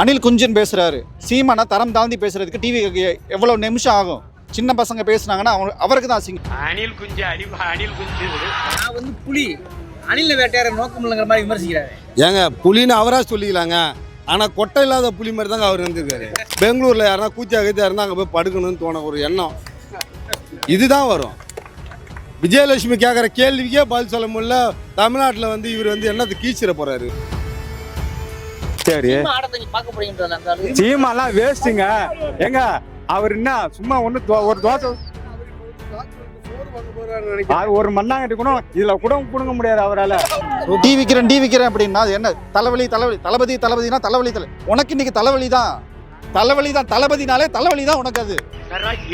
அனில் குஞ்சன் பேசுறாரு. சீமானை தரம் தாழ்ந்து பேசுறதுக்கு டிவி எவ்வளவு நிமிஷம் ஆகும்? சின்ன பசங்க பேசுனாங்கன்னா அவங்க அவருக்கு தான் அசிங்கம். அணில் குஞ்சு அடி அணில் குஞ்சு நான் வந்து புலி. அணில வேட்டையாட நோக்கம் இல்லைங்கிற மாதிரி விமர்சிக்கிறாரு. ஏங்க புலின்னு அவராக சொல்லிக்கலாங்க. ஆனால் கொட்டை இல்லாத புலி மாதிரி தாங்க அவர் இருந்திருக்காரு. பெங்களூரில் யாருன்னா கூச்சா கீச்சா இருந்தால் அங்கே போய் படுக்கணும்னு தோண ஒரு எண்ணம். இதுதான் வரும். விஜயலட்சுமி கேட்குற கேள்விக்கே பதில் சொல்ல முடியல. தமிழ்நாட்டில் வந்து இவர் வந்து என்னத்தை கீச்சிட போறாரு? சரி சீமாலாம் வேஸ்ட்டுங்க. ஏங்க அவர் என்ன சும்மா ஒன்று ஒரு தோசை ஒரு மண்ணாங்கட்டி கூட இதுல கூட புடுங்க முடியாது அவரால. டீ விற்கிறேன் டீ விற்கிறேன் அப்படின்னா அது என்ன? தலைவலி தலைவலி. தளபதி தளபதினா தலைவலி தலை உனக்கு இன்னைக்கு தலைவலி தான். தலைவலி தான். தளபதினாலே தலைவலி தான் உனக்கு அது.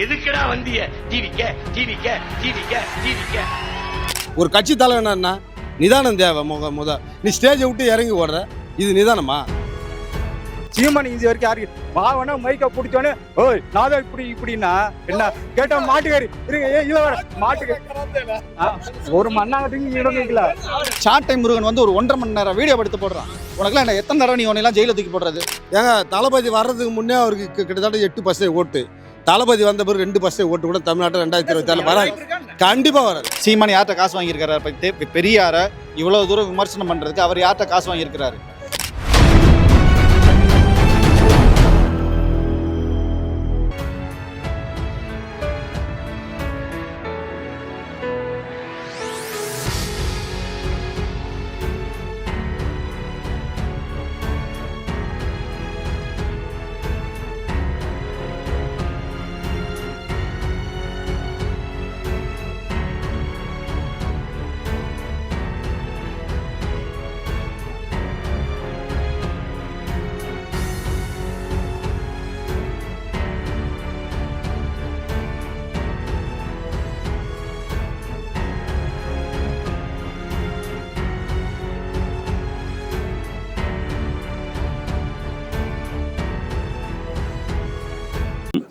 எதுக்குடா வந்திய? டிவிக்க டிவிக்க டிவிக்க டிவிக்க ஒரு கட்சி தலைவனா நிதானம் தேவை முக முத. நீ ஸ்டேஜை விட்டு இறங்கி ஓடுற. இது நிதானமா? சீமான் இது வரைக்கும் யாருக்கு வாவனா மைக்க பிடிச்சோன்னே ஓய் நான் தான் இப்படி இப்படின்னா? என்ன? கேட்டா மாட்டுக்காரி இருங்க ஏ இல்ல வர மாட்டுக்காரி ஒரு மண்ணாங்கட்டிங்க இடம் கேட்கல சாட்டை முருகன் வந்து ஒரு ஒன்றரை மணி நேரம் வீடியோ எடுத்து போடுறான். உனக்குலாம் என்ன எத்தனை தடவை நீ உன்னையெல்லாம் ஜெயில தூக்கி போடுறது? ஏங்க தளபதி வர்றதுக்கு முன்னே அவருக்கு கிட்டத்தட்ட எட்டு பர்சன்ட் ஓட்டு. தளபதி வந்த பிறகு ரெண்டு பர்சன்ட் ஓட்டு கூட தமிழ்நாட்டில் ரெண்டாயிரத்தி இருபத்தி ஏழு வராது. கண்டிப்பாக வராது. சீமான் யார்கிட்ட காசு வாங்கியிருக்காரு பெரியார இவ்வளவு தூரம் விமர்சனம் பண்றதுக்கு அவர் யார்கிட்ட காசு வாங்கியிருக்கிறாரு?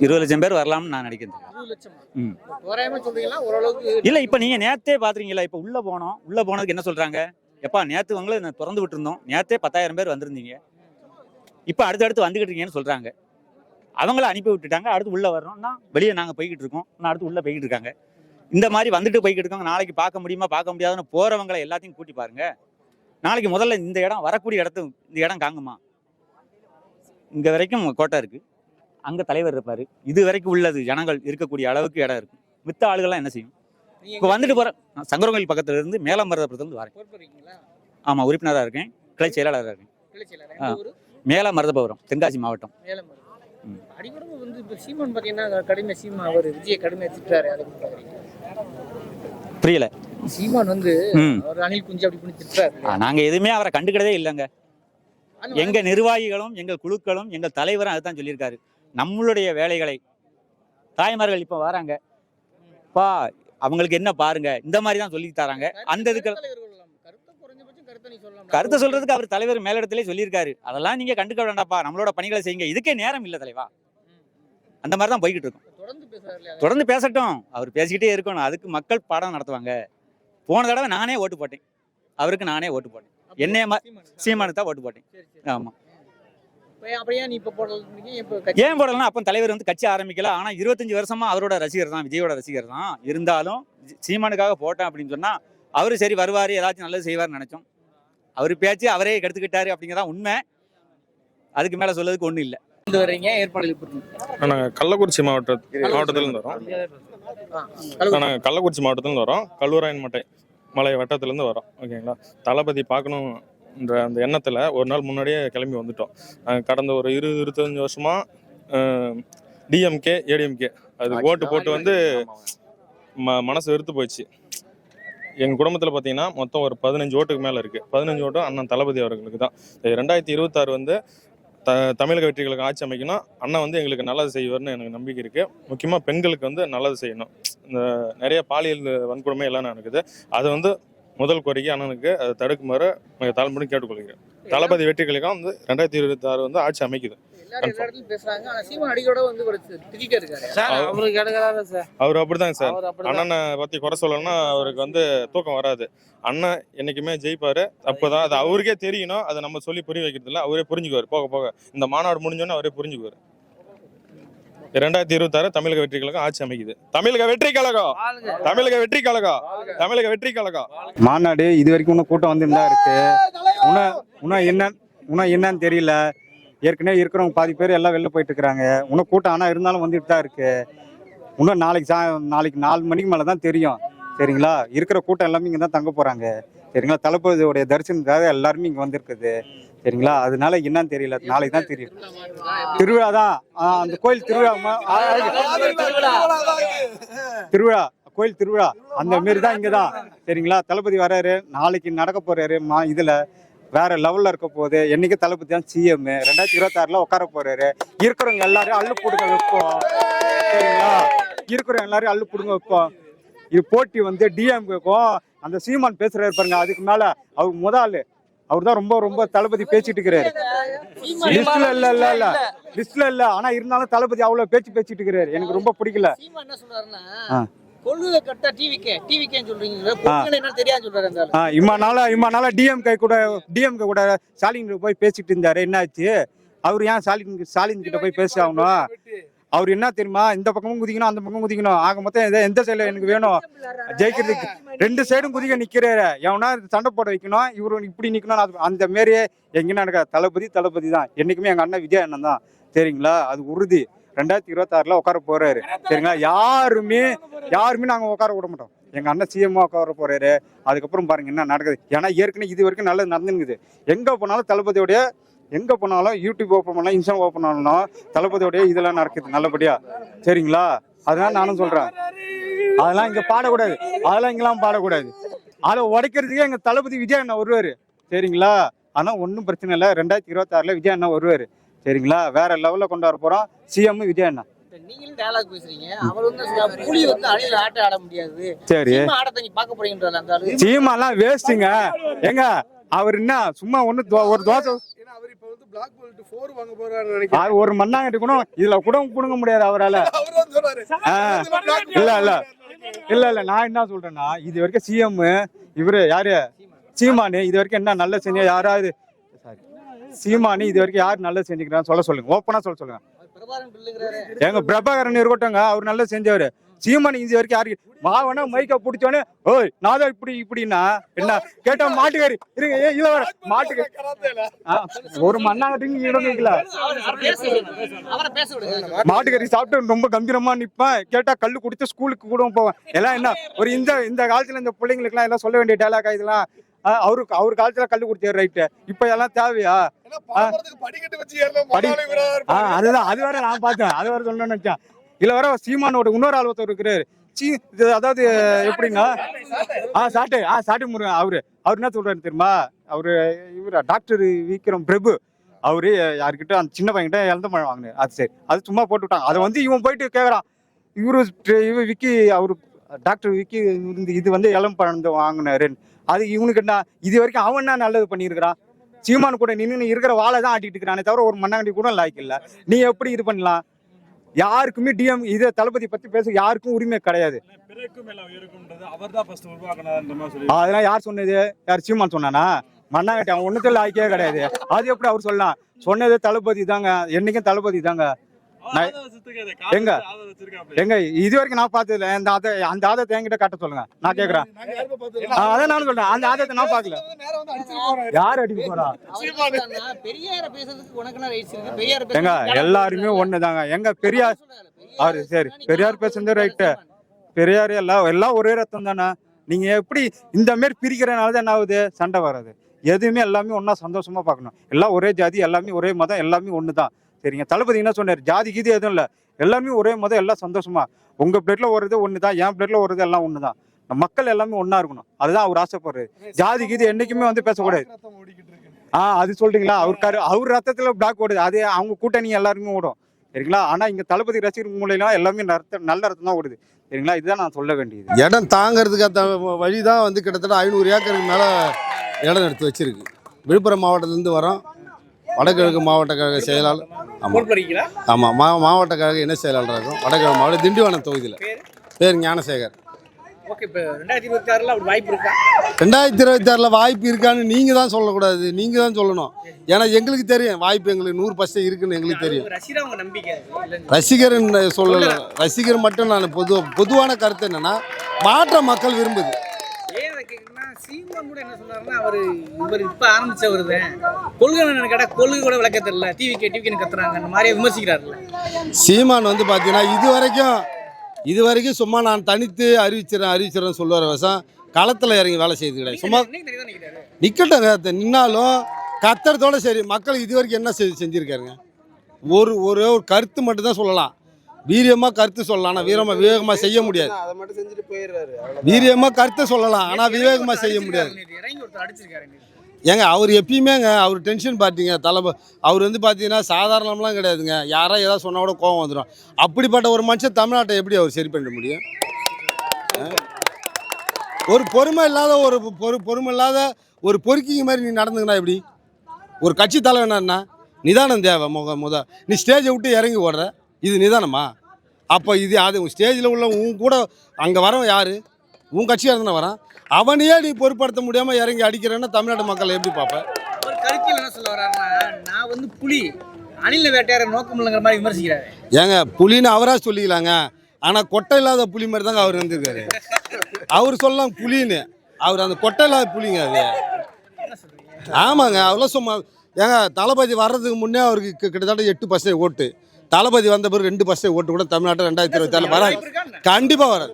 இருபது லட்சம் பேர் வரலாம்னு நான் நினைக்கிறேன் இல்ல இப்ப நீங்க நேத்தே பாத்துறீங்களா இப்ப உள்ள போனோம். உள்ள போனதுக்கு என்ன சொல்றாங்க? எப்பா நேத்து உங்களை நான் திறந்து விட்டுருந்தோம். நேத்தே பத்தாயிரம் பேர் வந்திருந்தீங்க. இப்ப அடுத்தடுத்து வந்துகிட்டு இருக்கீங்கன்னு சொல்றாங்க. அவங்கள அனுப்பி விட்டுட்டாங்க. அடுத்து உள்ள வர்றோம்னா வெளியே நாங்க போய்கிட்டு இருக்கோம். நான் அடுத்து உள்ள போய்கிட்டு இருக்காங்க. இந்த மாதிரி வந்துட்டு போய்கிட்டு இருக்காங்க. நாளைக்கு பார்க்க முடியுமா பார்க்க முடியாதுன்னு போறவங்களை எல்லாத்தையும் கூட்டி பாருங்க. நாளைக்கு முதல்ல இந்த இடம் வரக்கூடிய இடத்து இந்த இடம் காங்குமா இங்க வரைக்கும் கோட்டை இருக்கு. அங்க தலைவர் இருப்பாரு. இது வரைக்கும் உள்ளது. ஜனங்கள் இருக்கக்கூடிய அளவுக்கு இடம் இருக்கு. மித்த ஆளுகள்லாம் என்ன செய்யும்? இப்போ வந்துட்டு நான் சங்கரங்கோயில் பக்கத்துல இருந்து மேலமரதபுரத்துல இருந்து வரேன். ஆமா உறுப்பினராக இருக்கேன். கிளை செயலாளராக இருக்கேன். ஊரு? மேலமருதபுரம் தென்காசி மாவட்டம். வந்து இப்ப சீமான் கடுமை சீமா அவர் விஜய் அதை புரியல. சீமான் வந்து அவர் அணில் குஞ்சு அப்படி பண்ணி திட்டுறாரு ஆ, நாங்க எதுவுமே அவரை கண்டுக்கிடவே இல்லைங்க. எங்க நிர்வாகிகளும் எங்கள் குழுக்களும் எங்கள் தலைவரும் அதுதான் சொல்லியிருக்காரு. நம்மளுடைய வேலைகளை. தாய்மார்கள் இப்ப வராங்க. பா அவங்களுக்கு என்ன பாருங்க. இந்த மாதிரி தான் சொல்லி தராங்க. அந்த இதுக்கு. கருத்தை சொல்றதுக்கு அவர் தலைவர் மேலிடத்திலே சொல்லியிருக்காரு. அதெல்லாம் நீங்க கண்டுக்க வேண்டாம்ப்பா நம்மளோட பணிகளை செய்யுங்க. இதுக்கே நேரம் இல்லை தலைவா. அந்த மாதிரி தான் போய்கிட்டு இருக்கும். தொடர்ந்து பேசட்டும். அவர் பேசிக்கிட்டே இருக்கணும். அதுக்கு மக்கள் பாடம் நடத்துவாங்க. போன தடவை நானே ஓட்டு போட்டேன். அவருக்கு நானே ஓட்டு போட்டேன். என்னைய சீமானுக்கு தான். ஓட்டு போட்டேன். சரி, சரி. ஆமா. இப்ப அப்படியே நீ இப்ப போடல இப்ப கட்சி ஏன் போடலாம் அப்போ தலைவர் வந்து கட்சி ஆரம்பிக்கல. ஆனா இருபத்தஞ்சு வருஷமா அவரோட ரசிகர் தான் விஜயோட ரசிகர் தான். இருந்தாலும் சீமானுக்காக போட்டேன் அப்படின்னு சொன்னா அவரு சரி வருவாரு ஏதாச்சும் நல்லது செய்வார்னு நினைச்சோம். அவர் பேச்சு அவரே கெடுத்துக்கிட்டாரு அப்படிங்கிறதான் உண்மை. அதுக்கு மேல சொல்லதுக்கு ஒண்ணும் இல்ல. கொண்டு வர்றீங்க நாங்கள் கள்ளக்குறிச்சி மாவட்ட மாவட்டத்திலேருந்து வரோம். நாங்கள் கள்ளக்குறிச்சி மாவட்டத்திலேருந்து வரோம். கல்லூராயன் மட்டை மலை வட்டத்துலேருந்து வரோம். ஓகேங்களா? தளபதி பார்க்கணுன்ற அந்த எண்ணத்தில் ஒரு நாள் முன்னாடியே கிளம்பி வந்துட்டோம். கடந்த ஒரு இருபது இருபத்தஞ்சு வருஷமாக டிஎம்கே ஏடிஎம்கே அது ஓட்டு போட்டு வந்து ம மனசு வெறுத்து போயிடுச்சு. எங்கள் குடும்பத்தில் பார்த்தீங்கன்னா மொத்தம் ஒரு பதினஞ்சு ஓட்டுக்கு மேலே இருக்குது பதினஞ்சு ஓட்டும் அண்ணன் தளபதி அவர்களுக்கு தான். ரெண்டாயிரத்தி இருபத்தாறு வந்து த தமிழக வெற்றிகளுக்கு ஆட்சி அமைக்கணும் அண்ணன் வந்து எங்களுக்கு நல்லது செய்வார்னு எனக்கு நம்பிக்கை இருக்கு. முக்கியமாக பெண்களுக்கு வந்து நல்லது செய்யணும். இந்த நிறைய பாலியல் வன்கொடுமை எல்லாம் நடக்குது. அது வந்து முதல் கோரிக்கை அண்ணனுக்கு அதை தடுக்குமாறு தாழ்மையுடன் கேட்டுக்கொள்கிறேன். தளபதி வெற்றிகளுக்காக வந்து ரெண்டாயிரத்தி இருபத்தி ஆறு வந்து ஆட்சி அமைக்குது. எல்லாரும் எல்லா இடத்துலயும் பேசுறாங்க. ஆனா சீமான் அடிக்கோட வந்து ஒரு திட்டிட்டு இருக்காரு. சார் அவருக்கு எடுக்கிறாரு சார். அவர் அப்படிதாங்க சார். அண்ணனை பத்தி குறை சொல்லணும்னா அவருக்கு வந்து தூக்கம் வராது. அண்ணன் என்னைக்குமே ஜெயிப்பாரு. அப்பதான் அது அவருக்கே தெரியணும். அதை நம்ம சொல்லி புரிய வைக்கிறது இல்ல அவரே புரிஞ்சுக்குவார். போக போக இந்த மாநாடு முடிஞ்சோன்னு அவரே புரிஞ்சுக்குவார். இரண்டாயிரத்தி இருபத்தாறு தமிழக வெற்றி கழகம் ஆட்சி அமைக்குது. தமிழக வெற்றி கழகம். தமிழக வெற்றி கழகம். தமிழக வெற்றி கழகம். மாநாடு இது வரைக்கும் இன்னும் கூட்டம் வந்து தான் இருக்கு. இன்னும் இன்னும் என்ன இன்னும் என்னன்னு தெரியல. ஏற்கனவே இருக்கிறவங்க பாதி பேர் எல்லாம் வெளில போயிட்டு இருக்கிறாங்க. இன்னும் கூட்டம் ஆனால் இருந்தாலும் வந்துட்டு தான் இருக்கு. இன்னும் நாளைக்கு சா நாளைக்கு நாலு மணிக்கு மேலே தான் தெரியும். சரிங்களா? இருக்கிற கூட்டம் எல்லாமே இங்கே தான் தங்க போகிறாங்க சரிங்களா? தளபதியோடைய தரிசனத்துக்காக எல்லாருமே இங்கே வந்திருக்குது. சரிங்களா? அதனால என்னன்னு தெரியல. நாளைக்கு தான் தெரியும். திருவிழா தான். ஆ, அந்த கோயில் திருவிழா திருவிழா கோயில் திருவிழா. அந்த மாரி தான் இங்கே தான். சரிங்களா? தளபதி வராரு. நாளைக்கு நடக்க போறாரு. மா இதில் வேற லெவலில் இருக்க போகுது. என்னைக்கு தளபதி தான் சிஎம் ரெண்டாயிரத்தி இருபத்தாறுல உட்கார போறாரு. இருக்கிறவங்க எல்லாரும் அள்ளு புடுங்க வைப்போம். சரிங்களா? இருக்கிறவங்க எல்லாரும் அள்ளு புடுங்க வைப்போம். இது போட்டி வந்து டிஎம்கேக்கும் அந்த சீமான் பேசுறாரு பாருங்க. அதுக்கு மேல அவர் முத அவர் தான் ரொம்ப ரொம்ப தளபதி பேசிட்டு இருக்கிறாரு லிஸ்ட்ல இல்ல இல்ல இல்ல. லிஸ்ட்ல இல்ல. ஆனா இருந்தாலும் தளபதி அவ்வளவு பேச்சு பேசிட்டு இருக்கிறாரு எனக்கு ரொம்ப பிடிக்கல. சீமான் என்ன சொல்றாருன்னா ஆ. கொள்ளுத கட்டா டிவிக்கே டிவிக்கேன்னு சொல்றீங்க. பொங்கல் என்ன தெரியாது சொல்றாரு அந்த ஆளு. ஆ இம்மா நாளா இம்மா நாளா டிஎம்கே கூட டிஎம்கே கூட ஸ்டாலின் போய் பேசிட்டு இருந்தாரு. என்னாச்சு அவர் ஏன் ஸ்டாலின் ஸ்டாலின் கிட்ட போய் பேச ஆகணும்? அவர் என்ன தெரியுமா? இந்த பக்கமும் குதிக்கணும் அந்த பக்கம் குதிக்கணும். ஆக மொத்தம் எந்த- எந்த சைடுல எனக்கு வேணும்? ஜெயிக்கிறதுக்கு. ரெண்டு சைடும் குதிக்க நிக்கிறாரு. எவனா சண்டை போட வைக்கணும்? இவரு இப்படி நிக்கணும் அது- அந்த மாரியே எங்கன்னா எனக்கு தளபதி தளபதி தான். என்னைக்குமே எங்க அண்ணன் விஜய் அண்ணன் தான். சரிங்களா? அது உறுதி. ரெண்டாயிரத்தி இருபத்தாறில் உட்கார போறாரு. சரிங்களா? யாருமே யாருமே நாங்க உட்கார விட மாட்டோம். எங்க அண்ணன் சிஎம் உட்கார போறாரு. அதுக்கப்புறம் பாருங்க என்ன நடக்குது. ஏன்னா ஏற்கனவே இது வரைக்கும் நல்லது நடந்துங்குது எங்க போனாலும் தளபதியோடைய எங்க போனாலும் யூடியூப் ஓப்பன் பண்ணலாம் இன்ஸ்டா ஓப்பன் பண்ணாலும் தளபதியோடைய இதெல்லாம் நடக்குது நல்லபடியா. சரிங்களா? அதனால நானும் சொல்றேன். அதெல்லாம் இங்க பாடக்கூடாது. அதெல்லாம் இங்கெல்லாம் பாடக்கூடாது. அதை உடைக்கிறதுக்கே எங்க தளபதி விஜய் அண்ணா வருவாரு. சரிங்களா? ஆனா ஒன்றும் பிரச்சனை இல்லை. ரெண்டாயிரத்தி இருபத்தாறுல விஜய் அண்ணா வருவாரு. சரிங்களா? வேற லெவல்ல கொண்டு வர போறோம் சிஎம் விஜய் அண்ணா. நீங்களும் டயலாக் பேசுறீங்க. அவர் வந்து புலி வந்து அணில ஆட்ட ஆட முடியாது. சரி. பார்க்க அந்த ஆளு சீமாலாம் வேஸ்ட்டுங்க ஏங்க அவர் என்ன சும்மா ஒண்ணு தோ- ஒரு தோசை அவர் இப்ப வந்து பிளாக் பெல்ட் ஃபோர் வாங்க போறாரு நினைக்கிறேன். அது ஒரு மண்ணாங்கட்டி கூட இதுல கூட புடுங்க முடியாது அவரால. இல்ல இல்ல. இல்ல இல்ல. நான் என்ன சொல்றேன்னா இது வரைக்கும் சிஎம் இவரு யாரு? சீமானு. இது வரைக்கும் என்ன நல்ல செஞ்ச யாராவது. சீமானு இது வரைக்கும் யார் நல்லது செஞ்சுக்கிறான்னு சொல்ல சொல்லுங்க. ஓப்பனா சொல்ல சொல்லுங்க. எங்க பிரபாகரன் இருக்கட்டும்ங்க. அவர் நல்லது செஞ்சவர். சீமானு இது வரைக்கும் யாருக்கு மாவனா மைக்க பிடிச்சோன்னே ஓய் நான் தான் இப்படி இப்படின்னா? என்ன? கேட்டா மாட்டுக்காரி இருங்க ஏ இல்ல வர மாட்டுக்காரி ஒரு மண்ணாங்கட்டிங்க இடம் கேட்கல மாட்டுக்கறி சாப்பிட்டு ரொம்ப கம்பீரமா நிப்பேன். கேட்டா கல்லு குடிச்சு ஸ்கூலுக்கு கூட போவேன். எல்லாம் என்ன ஒரு இந்த இந்த காலத்துல இந்த பிள்ளைங்களுக்கு எல்லாம் சொல்ல வேண்டிய டேலாக் இதெல்லாம் அவருக்கு அவர் காலத்துல கல்லு குடிச்சாரு ரைட்டு இப்ப எல்லாம் தேவையா? அதுதான் அது வேற நான் பார்த்தேன். அது வேற சொல்லணும்னு நினைச்சேன். இதுல வர சீமானோட இன்னொரு ஆள் ஒருத்தர் இருக்கிறாரு. சீ இது அதாவது எப்படின்னா ஆ சாட்டு ஆ சாட்டு முருகன் அவரு. அவர் என்ன சொல்றாரு தெரியுமா? அவரு இவரா டாக்டர் விக்ரம் பிரபு. அவரு யாருக்கிட்ட அந்த சின்ன பையன்கிட்ட இழந்த பழம் வாங்கினாரு அது சரி அது சும்மா போட்டு விட்டாங்க அதை வந்து இவன் போயிட்டு கேக்குறான். இவரு இவர் இவ விக்கி அவரு டாக்டர் விக்கி இருந்து இது வந்து இளம் பழம் தான் வாங்கினாரு. அது இவனுக்கு என்ன இது வரைக்கும் அவன் என்ன நல்லது பண்ணியிருக்கிறான்? சீமான் கூட நின்று இருக்கிற வாழை தான் ஆட்டிட்டு இருக்கிறானே தவிர ஒரு மண்ணாங்கடி கூட லாய்க்கு இல்லை. நீ எப்படி இது பண்ணலாம்? யாருக்குமே டிஎம் இது தளபதி பத்தி பேச யாருக்கும் உரிமை கிடையாது. அதெல்லாம் யார் சொன்னது? யார் சீமான் சொன்னானா? மண்ணாங்கட்டி அவன் ஒண்ணுத்துல லாய்க்கே கிடையாது. அது எப்படி அவர் சொல்லலாம்? சொன்னது தளபதி தாங்க என்னைக்கும் தளபதி தாங்க. எங்க? எங்க? இது வரைக்கும் நான் பார்த்ததுல அந்த ஆத அந்த ஆதத்தை என்கிட்ட காட்ட சொல்லுங்க. நான் கேக்குறேன். அதான் நானும் சொல்றேன். அந்த ஆதத்தை நான் பார்க்கல. யார் அடிக்க போறா? அவர் என்ன சொல்றாருன்னா, பெரியார பேசுறதுக்கு உனக்கு என்ன ரைட்ஸ் இருக்கு? பெரியார எங்க? எல்லாருமே ஒண்ணுதாங்க. எங்க பெரியார். அவரு சரி. பெரியார் பேசுனது ரைட்டு பெரியார் எல்லாம் எல்லாம் ஒரே ரத்தம் தானே நீங்க எப்படி இந்த மாதிரி பிரிக்கிறனால தான் என்ன ஆகுது? சண்டை வராது. எதுவுமே எல்லாமே ஒண்ணா சந்தோஷமா பார்க்கணும். எல்லாம் ஒரே ஜாதி எல்லாமே ஒரே மதம் எல்லாமே ஒண்ணுதான். சரிங்க. தளபதி என்ன சொன்னார்? ஜாதி கீதி எதுவும் இல்லை. எல்லாமே ஒரே மதம் எல்லாம் சந்தோஷமா. உங்க பிளேட்ல ஒன்று தான் என் பிளேட்ல ஓடுறது எல்லாம் ஒன்று தான் மக்கள் எல்லாமே ஒன்றா இருக்கணும். அதுதான் அவர் ஆசைப்படுறாரு. ஜாதி கீதி என்றைக்குமே வந்து பேசக்கூடாது. ஆ அது சொல்றீங்களா? அவர் கரு அவர் ரத்தத்தில் பிளாக் ஓடுது. அது அவங்க கூட்டணி எல்லாருமே ஓடும். சரிங்களா? ஆனா இங்க தளபதி ரசிகர் மூலையெல்லாம் எல்லாமே ரத்தம் நல்ல ரத்தம் தான் ஓடுது. சரிங்களா? இதுதான் நான் சொல்ல வேண்டியது. இடம் தாங்கிறதுக்கு அந்த வழி தான் வந்து கிட்டத்தட்ட ஐநூறு ஏக்கருக்கு மேலே இடம் எடுத்து வச்சிருக்கு. விழுப்புரம் மாவட்டத்துலேருந்து வரோம். வடகிழக்கு மாவட்ட கழக செயலாளர் ஆமாம் ஆமாம் மா மாவட்ட கழக இணை செயலாளராக இருக்கும் வடகிழக்கு மாவட்டம் திண்டிவனம் தொகுதியில். பேரு? ஞானசேகர். ரெண்டாயிரத்தி இருபத்தி ஆறுல வாய்ப்பு இருக்கான்னு நீங்கள் தான் சொல்லக்கூடாது. நீங்கள் தான் சொல்லணும். ஏன்னா எங்களுக்கு தெரியும். வாய்ப்பு எங்களுக்கு நூறு பர்சன்ட் இருக்குன்னு எங்களுக்கு தெரியும். ரசிகரா சொல்லலை. ரசிகர் மட்டும் நான் பொது பொதுவான கருத்து என்னன்னா மாற்ற மக்கள் விரும்புது. சீமான் கூட என்ன சொன்னாருன்னா அவர் இவர் இப்போ ஆரம்பிச்சவர் தான். கொள்கை கேட்டால் கொள்கை கூட விளக்க தெரியல. டிவி கே டிவி கத்துறாங்க. அந்த மாதிரி விமர்சிக்கிறாருல்ல. சீமான் வந்து பார்த்தீங்கன்னா இது வரைக்கும் இது வரைக்கும் சும்மா நான் தனித்து அறிவிச்சிடறேன் அறிவிச்சிடறேன் சொல்லுவார் வசம். களத்தில் இறங்கி வேலை செய்து கிடையாது. சும்மா அது நின்னாலும் கத்துறதோட சரி மக்கள் இது வரைக்கும் என்ன செஞ்சு செஞ்சுருக்காருங்க? ஒரு ஒரே ஒரு கருத்து மட்டும் தான் சொல்லலாம். வீரியமாக கருத்து சொல்லலாம். ஆனால் வீரமாக விவேகமாக செய்ய முடியாது. அதை மட்டும் செஞ்சுட்டு போயிடுறாரு. வீரியமாக கருத்து சொல்லலாம். ஆனால் விவேகமாக செய்ய முடியாது. நேத்து இறங்கி ஒருத்தர் அடிச்சிருக்காரு நேத்து. ஏங்க அவர் எப்பயுமேங்க அவர் டென்ஷன் பார்ட்டிங்க தலை அவர் வந்து பார்த்தீங்கன்னா சாதாரணம்லாம் கிடையாதுங்க. யாரோ ஏதாவது சொன்னால் கூட கோவம் வந்துடும் அப்படிப்பட்ட ஒரு மனுஷன் தமிழ்நாட்டை எப்படி அவர் சரி பண்ண முடியும்? ஒரு பொறுமை இல்லாத ஒரு பொறு பொறுமை இல்லாத ஒரு பொறுக்கிங்க மாதிரி நீ நடந்துங்கன்னா எப்படி? ஒரு கட்சி தலைவனா நிதானம் தேவை முக முத. நீ ஸ்டேஜை விட்டு இறங்கி ஓடுற. இது நிதானமா? அப்போ இது அது ஸ்டேஜில் உள்ள உன் கூட அங்கே வரவன் யார்? உன் கட்சியாக தானே வரான்? அவனையே நீ பொருட்படுத்த முடியாமல் இறங்கி அடிக்கிறேன்னா தமிழ்நாட்டு மக்கள் எப்படி பார்ப்ப? அவர் கருத்தியில் என்ன சொல்ல வர்றாருன்னா நான் வந்து புலி அணில வேட்டையார நோக்கம் இல்லைங்கிற மாதிரி விமர்சிக்கிறாரு. ஏங்க புலின்னு அவராக சொல்லிக்கலாங்க. ஆனால் கொட்டை இல்லாத புலி மாதிரி தாங்க அவர் இருந்திருக்காரு. அவர் சொல்லலாம் புலின்னு. அவர் அந்த கொட்டை இல்லாத புலிங்க அது. ஆமாங்க அவர்லாம் சும்மா ஏங்க தளபதி வர்றதுக்கு முன்னே அவருக்கு கிட்டத்தட்ட எட்டு பர்சன்டேஜ் ஓட்டு. தளபதி வந்த பிறகு ரெண்டு பர்சன்டேஜ் ஓட்டு கூட தமிழ்நாட்டில் ரெண்டாயிரத்தி இருபத்தி வராது? கண்டிப்பாக வராது.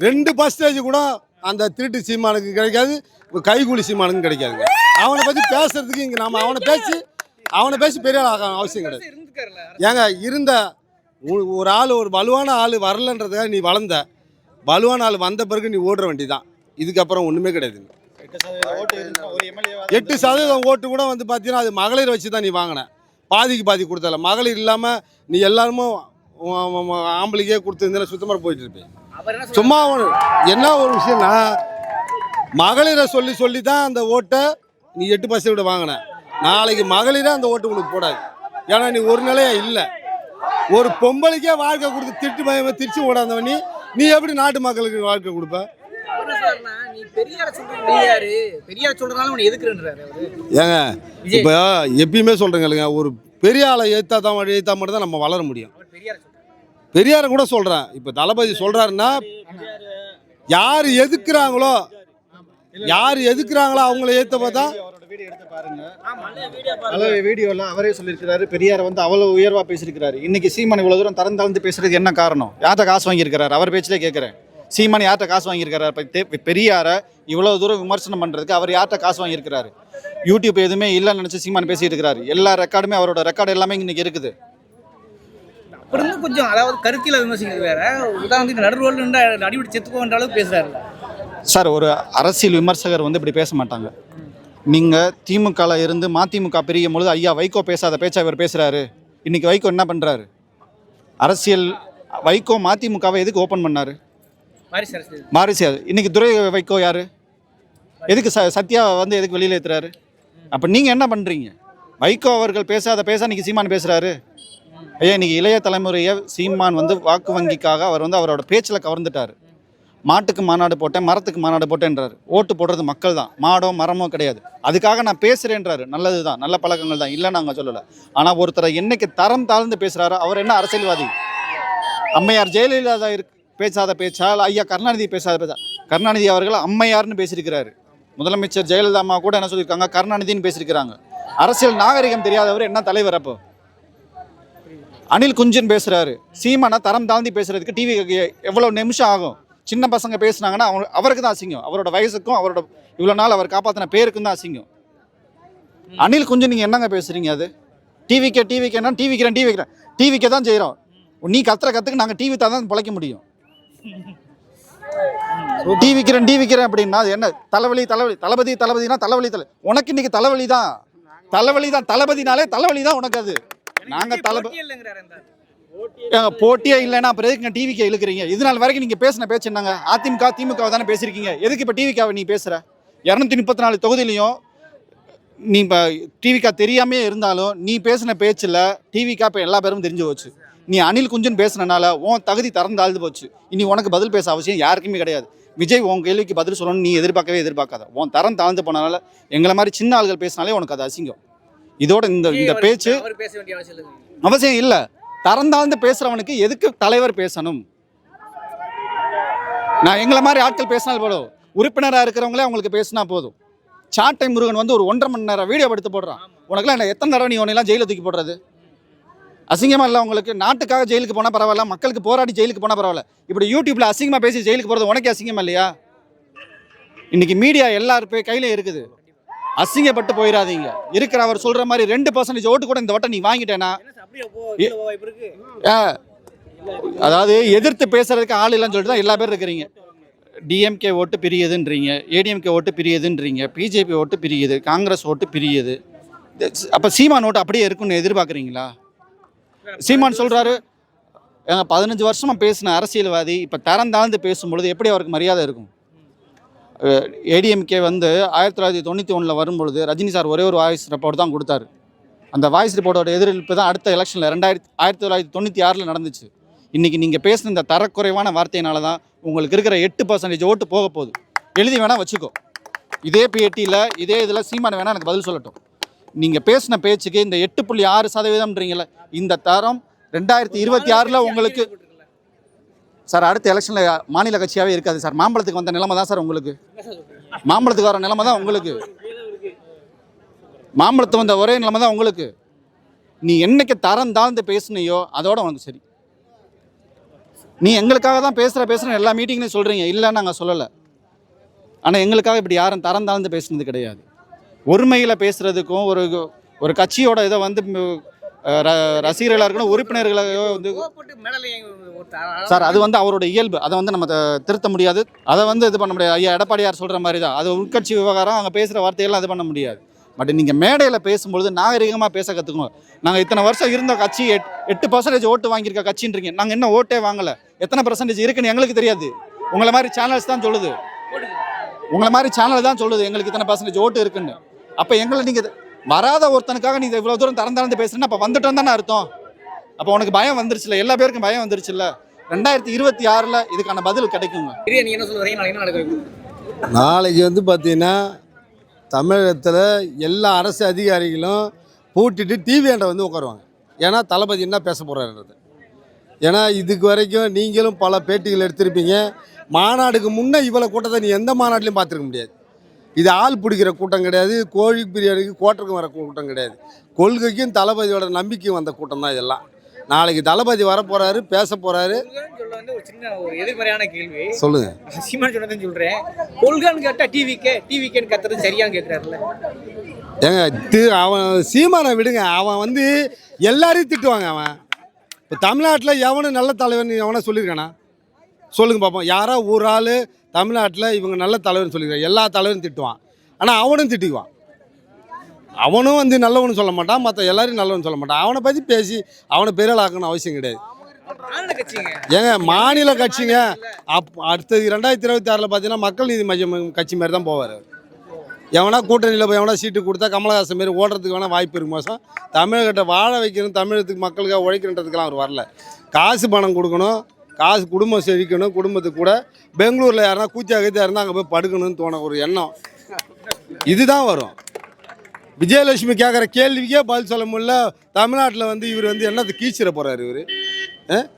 ரெண்டு பர்சன்டேஜ் கூட அந்த திருட்டு சீமானுக்கு கிடைக்காது கைகூலி சீமானுக்கும் கிடைக்காதுங்க. அவனை பற்றி பேசுறதுக்கு இங்கே நாம அவனை பேசி அவனை பேசி பெரிய ஆள் அவசியம் கிடையாது. ஏங்க இருந்த ஒரு- ஒரு ஆள் ஒரு வலுவான ஆள் வரலன்றதுக்காக நீ வளர்ந்த வலுவான ஆள் வந்த பிறகு நீ ஓடுற வண்டி தான் இதுக்கப்புறம் ஒன்றுமே கிடையாதுங்க எட்டு சதவீதம் ஓட்டு கூட வந்து பார்த்தீங்கன்னா அது மகளிர் வச்சு தான் நீ வாங்கின. பாதிக்கு பாதி கொடுத்தல. மகளிர் இல்லாமல் நீ எல்லாருமே ஆம்பளைக்கே கொடுத்துருந்தா சுத்தமாக போயிட்டு இருப்பேன்? சும்மா என்ன ஒரு விஷயம்னா மகளிரை சொல்லி சொல்லி தான் அந்த ஓட்டை நீ எட்டு பர்சன்ட் வாங்கின. நாளைக்கு மகளிரே அந்த ஓட்டு உனக்கு போடாது. ஏன்னா நீ ஒரு நிலையா இல்லை. ஒரு பொம்பளைக்கே வாழ்க்கை கொடுத்து திட்டு பயமா திருச்சி ஓடாதவன் நீ. நீ எப்படி நாட்டு மக்களுக்கு வாழ்க்கை கொடுப்ப? ஏங்க இப்போ எப்பயுமே சொல்கிறேங்க இல்லைங்க ஒரு பெரிய ஆளை ஏற்றா தான் ஏற்றா மட்டும் தான் நம்ம வளர முடியும். பெரியார கூட சொல்கிறேன் இப்போ தளபதி சொல்கிறாருன்னா யார் எதுக்குறாங்களோ யார் எதுக்குறாங்களோ அவங்கள ஏற்ற பார்த்தா அவரோட வீடியோ எடுத்து பாருங்க. அளவு வீடியோல அவரே சொல்லியிருக்கிறாரு. பெரியார் வந்து அவ்வளவு உயர்வா பேசியிருக்கிறாரு. இன்னைக்கு சீமான் இவ்வளவு தூரம் தரம் தாழ்ந்து பேசுறதுக்கு என்ன காரணம்? யார்கிட்ட காசு வாங்கியிருக்கிறாரு? அவர் பேச்சிலே கேட்கிறேன். சீமான் யார்கிட்ட காசு வாங்கியிருக்கிறாரு இப்ப பெரியார இவ்வளவு தூரம் விமர்சனம் பண்றதுக்கு அவர் யார்கிட்ட காசு வாங்கியிருக்கிறாரு? யூடியூப் எதுவுமே இல்லைன்னு நினைச்சு சீமான் பேசிட்டு இருக்கிறாரு. எல்லா ரெக்கார்டுமே அவரோட ரெக்கார்டு எல்லாமே இன்னைக்கு இருக்குது. அப்புறம் இன்னும் கொஞ்சம் அதாவது கருத்தில விமர்சிக்கிறது வேற. உதாரணத்துக்கு நடு ரோல் நின்று அடிபடி செத்து போகின்ற அளவுக்கு பேசுறாரு. சார் ஒரு அரசியல் விமர்சகர் வந்து இப்படி பேச மாட்டாங்க. நீங்கள் திமுகல இருந்து மதிமுக பிரியும் பொழுது ஐயா வைகோ பேசாத பேச்சா இவர் பேசுகிறாரு இன்னைக்கு வைகோ என்ன பண்ணுறாரு அரசியல் வைகோ மதிமுகவை எதுக்கு ஓப்பன் பண்ணாரு? மாரி சரஸ்வதி இன்னைக்கு துரை வைகோ யாரு? எதுக்கு ச சத்யா வந்து எதுக்கு வெளியில் ஏற்றுறாரு அப்போ நீங்கள் என்ன பண்ணுறீங்க வைகோ அவர்கள் பேசாத பேச இன்னைக்கு சீமான் பேசுகிறாரு ஐயா இன்னைக்கு இளைய தலைமுறையை சீமான் வந்து வாக்கு வங்கிக்காக அவர் வந்து அவரோட பேச்சில் கவர்ந்துட்டார். மாட்டுக்கு மாநாடு போட்டேன் மரத்துக்கு மாநாடு போட்டேன்றாரு. ஓட்டு போடுறது மக்கள் தான். மாடோ மரமோ கிடையாது. அதுக்காக நான் பேசுகிறேன்றாரு நல்லது தான் நல்ல பழக்கங்கள் தான். இல்லை நாங்கள் சொல்லலை. ஆனால் ஒருத்தரை என்னைக்கு தரம் தாழ்ந்து பேசுகிறாரோ அவர் என்ன அரசியல்வாதி? அம்மையார் ஜெயலலிதா இருக்கு. பேசாத பேச்சா ஐயா கருணாநிதி பேசாத பேச்சா? கருணாநிதி அவர்கள் அம்மையார்னு பேசியிருக்கிறாரு. முதலமைச்சர் ஜெயலலிதா அம்மா கூட என்ன சொல்லியிருக்காங்க? கருணாநிதின்னு பேசியிருக்கிறாங்க. அரசியல் நாகரிகம் தெரியாதவர் என்ன தலைவர் அப்போ? அனில் குஞ்சன் பேசுகிறாரு சீமானா தரம் தாழ்ந்தி பேசுறதுக்கு டிவி எவ்வளோ நிமிஷம் ஆகும்? சின்ன பசங்க பேசுனாங்கன்னா அவங்க அவருக்கு தான் அசிங்கம். அவரோட வயசுக்கும் அவரோட இவ்வளோ நாள் அவர் காப்பாற்றின பேருக்கும் தான் அசிங்கம். அனில் குஞ்சன் நீங்கள் என்னங்க பேசுகிறீங்க அது? டிவிக்கே டிவிக்கேன்னா டிவிக்கிறேன் டிவிக்கிறேன் டிவிக்கே தான் செய்கிறோம் நீ கத்துற கற்றுக்கு நாங்கள் டிவி தான் தான் பிழைக்க முடியும். டிவிக்கிறேன் டிவிக்கிறேன் அப்படின்னா அது என்ன? தலைவலி தலைவலி தளபதி தளபதினா தலைவலி தலை உனக்கு இன்னைக்கு தலைவலி தான். தலைவலி தான் தளபதினாலே தலைவலி தான் உனக்கு அது. நாங்க தளபதி போட்டியே இல்லைன்னா அப்புறம் எதுக்குங்க டிவிக்கு இழுக்கிறீங்க? இது நாள் வரைக்கும் நீங்க பேசின பேச்சு என்னங்க? அதிமுக திமுக தானே பேசியிருக்கீங்க. எதுக்கு இப்போ டிவிக்காவை நீ பேசுற? இரநூத்தி முப்பத்தி நாலு தொகுதியிலையும் நீ இப்போ டிவிக்கா தெரியாமே இருந்தாலும் நீ பேசின பேச்சில் டிவிக்கா இப்போ எல்லா பேரும் தெரிஞ்சு போச்சு. நீ அனில் குஞ்சன் பேசுனனால உன் தகுதி திறந்தாழ்ந்து போச்சு. இனி உனக்கு பதில் பேச அவசியம் யாருக்குமே கிடையாது. விஜய் உன் கேள்விக்கு பதில் சொல்லணும்னு நீ எதிர்பார்க்கவே எதிர்பார்க்காத. உன் தரம் தாழ்ந்து போனனால எங்களை மாதிரி சின்ன ஆள்கள் பேசினாலே உனக்கு அது அசிங்கம். இதோட இந்த இந்த பேச்சு அவசியம் இல்லை அவசியம் இல்லை. தரம் தாழ்ந்து பேசுறவனுக்கு எதுக்கு தலைவர் பேசணும்? நான் எங்களை மாதிரி ஆட்கள் பேசினால் போதும். உறுப்பினராக இருக்கிறவங்களே அவங்களுக்கு பேசினா போதும். சாட்டை முருகன் வந்து ஒரு ஒன்றரை மணி நேரம் வீடியோ எடுத்து போடுறான். உனக்குலாம் என்ன எத்தனை தடவை நீ உன்னையெல்லாம் ஜெயிலில் தூக்கி போடுறது? அசிங்கமா இல்லை உங்களுக்கு. நாட்டுக்காக ஜெயிலுக்கு போனால் பரவாயில்ல மக்களுக்கு போராடி ஜெயிலுக்கு போனால் பரவாயில்ல. இப்படி யூடியூப்ல அசிங்கமாக பேசி ஜெயிலுக்கு போகிறது உனக்கே அசிங்கமா இல்லையா? இன்னைக்கு மீடியா எல்லார் போய் கையில இருக்குது. அசிங்கப்பட்டு போயிடாதீங்க. இருக்கிற அவர் சொல்ற மாதிரி ரெண்டு பர்சன்டேஜ் ஓட்டு கூட இந்த வட்டம் நீ வாங்கிட்டேன்னா அதாவது எதிர்த்து பேசுறதுக்கு ஆள் இல்லைன்னு சொல்லிட்டு தான் எல்லா பேரும் இருக்கிறீங்க. டிஎம்கே ஓட்டு பிரியுதுன்றீங்க ஏடிஎம்கே ஓட்டு பிரியுதுன்றீங்க பிஜேபி ஓட்டு பிரியுது காங்கிரஸ் ஓட்டு பிரியுது. அப்போ சீமான் ஓட்டு அப்படியே இருக்குன்னு எதிர்பார்க்குறீங்களா? சீமான் சொல்கிறாரு பதினஞ்சு வருஷமாக பேசின அரசியல்வாதி இப்போ தரம் தாழ்ந்து பேசும்பொழுது எப்படி அவருக்கு மரியாதை இருக்கும்? ஏடிஎம்கே வந்து ஆயிரத்தி தொள்ளாயிரத்தி தொண்ணூற்றி ஒன்றில் வரும்பொழுது ரஜினி சார் ஒரே ஒரு வாய்ஸ் ரிப்போர்ட் தான் கொடுத்தாரு. அந்த வாய்ஸ் ரிப்போர்ட்டோட எதிர்ப்பு தான் அடுத்த எலெக்ஷனில் ரெண்டாயிரத்தி ஆயிரத்தி தொள்ளாயிரத்தி தொண்ணூற்றி ஆறில் நடந்துச்சு. இன்றைக்கி நீங்கள் பேசின இந்த தரக்குறைவான வார்த்தையினால தான் உங்களுக்கு இருக்கிற எட்டு பர்சன்டேஜ் ஓட்டு போக போகுது. எழுதி வேணால் வச்சுக்கோ. இதே பிஎட்டியில் இதே இதில் சீமான வேணால் எனக்கு பதில் சொல்லட்டும். நீங்கள் பேசின பேச்சுக்கு இந்த எட்டு புள்ளி ஆறு சதவீதம்ன்றீங்கள இந்த தரம் ரெண்டாயிரத்தி இருபத்தி ஆறில் உங்களுக்கு சார் அடுத்த எலெக்ஷனில் மாநில கட்சியாகவே இருக்காது சார். மாம்பழத்துக்கு வந்த நிலைமை தான் சார் உங்களுக்கு. மாம்பழத்துக்கு வர நிலைமை தான் உங்களுக்கு. மாம்பழத்து வந்த ஒரே நிலைமை தான் உங்களுக்கு. நீ என்னைக்கு தரம் தாழ்ந்து பேசுனியோ அதோட உனக்கு சரி. நீ எங்களுக்காக தான் பேசுகிற பேசுகிற எல்லா மீட்டிங்லையும் சொல்கிறீங்க இல்லைன்னு நாங்கள் சொல்லலை. ஆனால் எங்களுக்காக இப்படி யாரும் தரம் தாழ்ந்து பேசுனது கிடையாது. ஒருமையில் பேசுகிறதுக்கும் ஒரு ஒரு கட்சியோட இதை வந்து ரசிகர்களாக இருக்கணும் உறுப்பினர்களாக வந்து சார் அது வந்து அவரோட இயல்பு. அதை வந்து நம்ம த- திருத்த முடியாது. அதை வந்து இது பண்ண முடியாது. ஐயா எடப்பாடியார் சொல்கிற மாதிரி தான். அது உட்கட்சி விவகாரம் அவங்க பேசுகிற வார்த்தையெல்லாம் இது பண்ண முடியாது. பட் நீங்கள் மேடையில் பேசும்பொழுது நாகரிகமாக பேச கற்றுக்கணும் நாங்கள் இத்தனை வருஷம் இருந்த கட்சி எட் எட்டு பர்சன்டேஜ் ஓட்டு வாங்கியிருக்க கட்சின்றீங்க. நாங்கள் என்ன ஓட்டே வாங்கலை. எத்தனை பர்சன்டேஜ் இருக்குன்னு எங்களுக்கு தெரியாது. உங்களை மாதிரி சேனல்ஸ் தான் சொல்லுது. உங்களை மாதிரி சேனல் தான் சொல்லுது. எங்களுக்கு இத்தனை பர்சன்டேஜ் ஓட்டு இருக்குன்னு. அப்போ எங்களை நீங்கள் வராத ஒருத்தனுக்காக நீ இவ்வளோ தூரம் திறந்து திறந்து பேசுறேன்னா அப்போ வந்துட்டோம் தானே அர்த்தம்? அப்போ உனக்கு பயம் வந்துருச்சுல்ல எல்லா பேருக்கும் பயம் வந்துருச்சுல்ல ரெண்டாயிரத்தி இருபத்தி ஆறில் இதுக்கான பதில் கிடைக்குங்க. நாளைக்கு வந்து பார்த்தீங்கன்னா தமிழகத்தில் எல்லா அரசு அதிகாரிகளும் பூட்டிட்டு டிவியாண்ட வந்து உட்காருவாங்க. ஏன்னா தளபதி என்ன பேச போகிறாருன்றது ஏன்னா இதுக்கு வரைக்கும் நீங்களும் பல பேட்டிகள் எடுத்திருப்பீங்க. மாநாடுக்கு முன்னே இவ்வளோ கூட்டத்தை நீ எந்த மாநாட்டிலையும் பார்த்துருக்க முடியாது. இது ஆள் பிடிக்கிற கூட்டம் கிடையாது கோழி பிரியாணிக்கு கோட்டருக்கு வர கூட்டம் கிடையாது. கொள்கைக்கும் தளபதியோட நம்பிக்கையும் வந்த கூட்டம் தான் இதெல்லாம். நாளைக்கு தளபதி வர போகிறாரு பேச ஒரு சின்ன ஒரு எதிர்மறையான கேள்வி. சொல்லுங்கள் சீமான் சொன்னதுன்னு சொல்றேன். கொள்கைன்னு கேட்டா டிவிக்கே டிவிக்கேன்னு கத்துறது சரியான்னு கேட்கறாருல்ல ஏங்க தி அவன் சீமானை விடுங்க. அவன் வந்து எல்லாரையும் திட்டுவாங்க அவன். இப்போ தமிழ்நாட்டில் எவனும் நல்ல தலைவன் எவனா சொல்லியிருக்கானா? சொல்லுங்க பார்ப்போம் யாரோ ஒரு ஆள் தமிழ்நாட்டில் இவங்க நல்ல தலைவர்னு சொல்லியிருக்காங்க எல்லா தலைவரும் திட்டுவான். ஆனால் அவனும் திட்டிக்குவான். அவனும் வந்து நல்லவனு சொல்ல மாட்டான். மற்ற எல்லாரையும் நல்லவனு சொல்ல மாட்டான். அவனை பற்றி பேசி அவனை பெரியலாக்கணும் அவசியம் கிடையாது. ஏங்க மாநில கட்சிங்க. அப் அடுத்தது ரெண்டாயிரத்தி இருபத்தி ஆறில் பார்த்தீங்கன்னா மக்கள் நீதி மையம் கட்சி மாதிரி தான் போவார். எவனா கூட்டணியில் போய் எவனா சீட்டு கொடுத்தா கமலஹாசன் மாரி ஓடுறதுக்கு வேணால் வாய்ப்பு இருக்கு மோசம். தமிழகத்தை வாழ வைக்கணும் தமிழகத்துக்கு மக்களுக்காக உழைக்கணுன்றதுக்கெல்லாம் அவர் வரல. காசு பணம் கொடுக்கணும். காசு குடும்பம் செழிக்கணும் குடும்பத்துக்கு கூட. பெங்களூரில் யாருன்னா கூச்சா கீச்சா இருந்தால் அங்கே போய் படுக்கணும்னு தோண ஒரு எண்ணம். இதுதான் வரும். விஜயலட்சுமி கேட்குற கேள்விக்கே பதில் சொல்ல முடியல. தமிழ்நாட்டில் வந்து இவர் வந்து என்னது கீச்சிட போகிறார் இவர்?